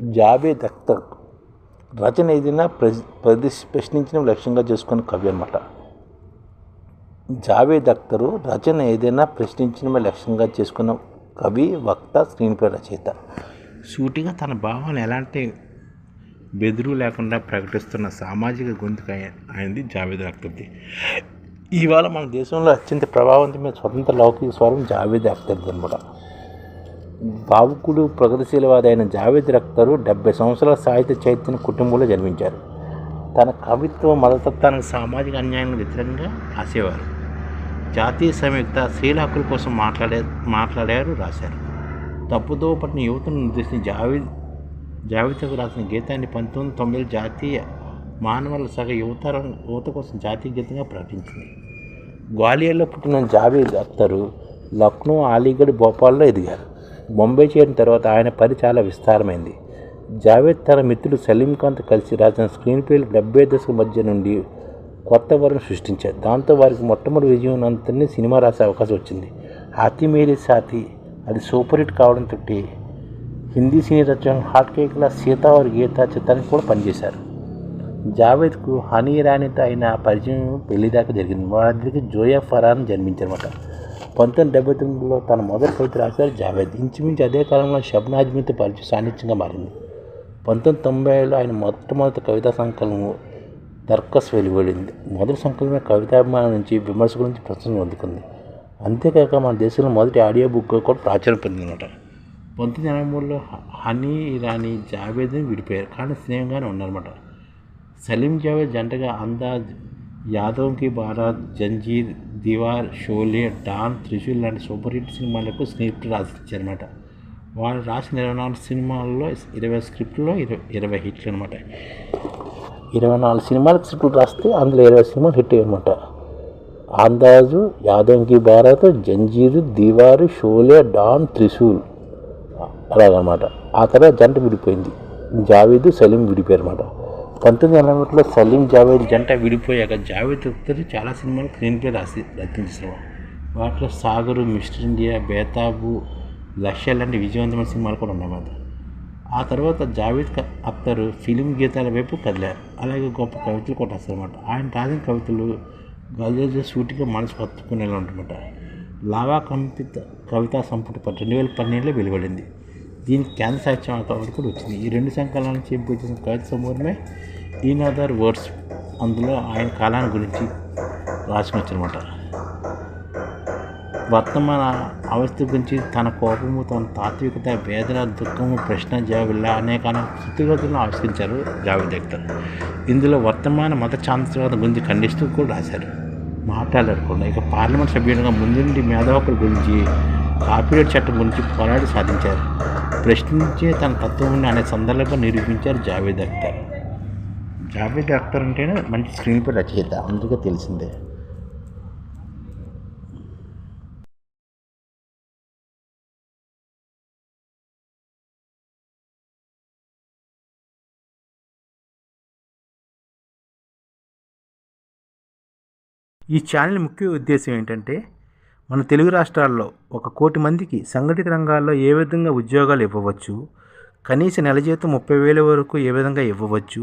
జావేద్ అఖ్తర్ రచన ఏదైనా ప్రతి ప్రశ్నించిన లక్ష్యంగా చేసుకున్న కవి అనమాట జావేద్ అఖ్తరు రచన ఏదైనా ప్రశ్నించిన లక్ష్యంగా చేసుకున్న కవి వక్త స్క్రీన్ ప్లే రచయిత. సూటిగా తన భావాలను ఎలాంటి బెదురు లేకుండా ప్రకటిస్తున్న సామాజిక గొంతుక అయింది జావేద్ అఖ్తర్ది ఇవాళ మన దేశంలో అత్యంత ప్రభావవంతమైన స్వతంత్ర లౌకిక స్వరం జావేద్ అఖ్తర్ది అనమాట భావుకుడు ప్రగతిశీలవాది అయిన జావేద్ అఖ్తరు డెబ్బై సంవత్సరాల సాహిత్య చైతన్య కుటుంబంలో జన్మించారు. తన కవిత్వ మతతత్వానికి సామాజిక అన్యాయానికి వ్యతిరేకంగా రాసేవారు. జాతీయ సంయుక్త స్త్రీల హక్కుల కోసం మాట్లాడే మాట్లాడారు రాశారు. తప్పుతో పట్టిన యువతను నిర్దేశించిన జావేద్ జావేద్కు రాసిన గీతాన్ని పంతొమ్మిది తొమ్మిది జాతీయ మానవుల సగ యువత యువత కోసం జాతీయ గీతంగా ప్రకటించింది. గ్వాలియర్లో పుట్టిన జావేద్ అఖ్తరు లక్నో అలీగఢ్ భోపాల్లో ఎదిగారు. బొంబై చేరిన తర్వాత ఆయన పని చాలా విస్తారమైంది. జావేద్ తన మిత్రుడు సలీం ఖాన్తో కలిసి రాసిన స్క్రీన్ ప్లేలు డెబ్బై దశల మధ్య నుండి కొత్త వరం సృష్టించారు. దాంతో వారికి మొట్టమొదటి విజయం అంతని సినిమా రాసే అవకాశం వచ్చింది. హాతి మేరీ సాతి అది సూపర్ హిట్ కావడంతో హిందీ సినీ రచన హాట్ కేక్ల సీతావారి గీత చిత్రానికి కూడా పనిచేశారు. జావేద్కు హనీ రాణితో అయిన పరిచయం పెళ్ళిదాకా జరిగింది. వారికి జోయా ఫరాన్ జన్మించారన్నమాట. పంతొమ్మిది డెబ్బై తొమ్మిదిలో తన మొదటి కవిత రాశారు జావేద్. ఇంచుమించు అదే కాలంలో షబ్నాజ్మీతో పరిచయం సాన్నిధ్యంగా మారింది. పంతొమ్మిది తొంభైలో ఆయన మొట్టమొదటి కవితా సంకలనం దర్కస్ వెలువడింది మొదటి సంకలనమే కవితాభిమానం నుంచి విమర్శ గురించి ప్రశంసలు అందుకుంది అంతేకాక మన దేశంలో మొదటి ఆడియో బుక్ కూడా ప్రాచుర్యం పొందిందనమాట పంతొమ్మిది ఎనభై మూడులో హనీ ఇరానీ జావేద్ని విడిపోయారు. కానీ స్నేహంగానే ఉన్నారన్నమాట. సలీం జావేద్ జంటగా అందాజ్ యాదవ్కి బారాత్ జంజీర్ దివార్ షోలే డాన్ త్రిశూల్ లాంటి సూపర్ హిట్ సినిమాలకు స్క్రిప్ట్ రాసిచ్చారన్నమాట. వాళ్ళు రాసిన ఇరవై నాలుగు సినిమాల్లో ఇరవై స్క్రిప్ట్లో ఇరవై ఇరవై హిట్లు అనమాట ఇరవై నాలుగు సినిమాలకు స్క్రిప్ట్లు రాస్తే అందులో ఇరవై సినిమాలు హిట్ అనమాట అందాజు యాదవ్కి భారత్ జంజీరు దివారు షోలే డాన్ త్రిశూల్ అలాగనమాట ఆ తర్వాత జంట విడిపోయింది. జావేద్ సలీం విడిపోయారు అనమాట పంతొమ్మిది వందల ఒకటిలో సలీం జావేద్ జంట విడిపోయాక జావేద్ అఖ్తర్ చాలా సినిమాలు స్క్రీన్ ప్లే రాసి రచించారు వాటిలో సాగరు మిస్టర్ ఇండియా బేతాబు లక్ష్య లాంటి విజయవంతమైన సినిమాలు కూడా ఉన్నాయన్నమాట ఆ తర్వాత జావేద్ అఖ్తర్ ఫిలిం గీతాల వైపు కదిలారు. అలాగే గొప్ప కవితలు కూడా రాస్తారన్నమాట ఆయన రాసిన కవితలు గల్జ సూటిగా మనసు హత్తుకునేలా ఉంటుందన్నమాట. లావా కంపిత కవితా సంపుటి రెండు వేల పన్నెండులో వెలువడింది. దీనికి కేంద్ర సాహిత్యం అవార్డు కూడా వచ్చింది. ఈ రెండు సంకలనాల నుంచి ఎంపిక కవిత సమూహమే ఇన్ అదర్ వర్డ్స్ అందులో ఆయన కాలాన్ని గురించి రాసుకొచ్చనమాట వర్తమాన అవస్థ గురించి తన కోపము తన తాత్వికత వేదన దుఃఖము ప్రశ్న జావిల్ల అనేక స్థితిగతులను ఆవిష్కరించారు జావేద్ ఇందులో వర్తమాన మత చాంద్రత గురించి ఖండిస్తూ కూడా రాశారు. మాట్లాడారు ఇక పార్లమెంట్ సభ్యునిగా ముందుండి మేధావుల గురించి కాపీరేట్ చట్టం గురించి పోరాడి సాధించారు. ప్రశ్నించే తన తత్వం అనే సందర్భంగా నిరూపించారు జావేద్ అఖ్తర్ జావేద్ అఖ్తర్ అంటేనే మంచి స్క్రీన్ పే రచయిత అందుకే తెలిసిందే. ఈ ఛానల్ ముఖ్య ఉద్దేశం ఏంటంటే మన తెలుగు రాష్ట్రాల్లో ఒక కోటి మందికి సంఘటిత రంగాల్లో ఏ విధంగా ఉద్యోగాలు ఇవ్వవచ్చు కనీస నెల జీతం ముప్పై వేల వరకు ఏ విధంగా ఇవ్వవచ్చు